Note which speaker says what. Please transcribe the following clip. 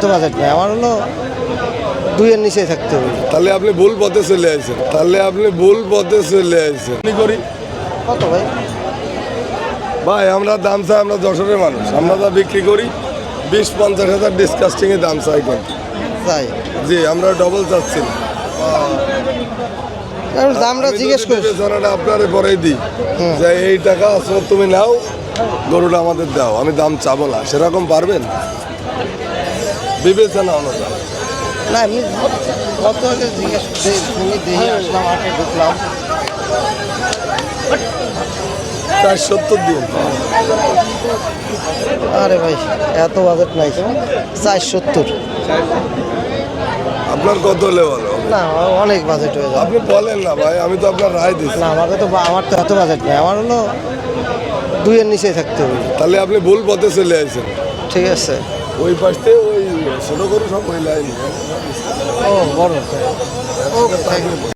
Speaker 1: অত বাজেট নেই আমার হলো দুইয়ের নিচে থাকতে হবে।
Speaker 2: তাহলে আপনি ভুল পথে চলে আসছেন তাহলে আপনি ভুল পথে চলে আসেন কি করি।
Speaker 1: কত ভাই?
Speaker 2: ভাই আমরা দাম চাই আমরা যশোরের মানুষ। আমরা যা বিক্রি করি বিশ পঞ্চাশ হাজার ডিসকাস্টিংয়ে দাম চাই কিন্তু।
Speaker 1: তাই
Speaker 2: জি আমরা ডবল চাচ্ছি।
Speaker 1: দামটা জিজ্ঞেস করছি
Speaker 2: বিবেচনাটা আপনারে পরেই দিই যে এই টাকা তুমি নাও গরুটা আমাদের দাও আমি দাম চাবো না। সেরকম পারবেন? বিবেচনা অনুযায়ী।
Speaker 1: না এমনি কত আগে জিজ্ঞেস শুনি দেখে আসলাম আটে ঢুকলাম।
Speaker 2: চার সত্তর দিন।
Speaker 1: আরে ভাই এত বাজেট নাই। চার সত্তর।
Speaker 2: আপনার কত হলে হবে?
Speaker 1: না অনেক বাজেট হয়ে যাবে।
Speaker 2: আপনি বলেন না ভাই আমি তো আপনার রায় দিচ্ছি
Speaker 1: না আমাকে তো আমার তো এত বাজেট নেই। আমার হলো দুইয়ের নিচে থাকতে হবে।
Speaker 2: তাহলে আপনি ভুল পথে চলে আসছেন
Speaker 1: ঠিক আছে।
Speaker 2: ওই পাশ ওই ছোটো গরু সব লাইন
Speaker 1: ও বড়।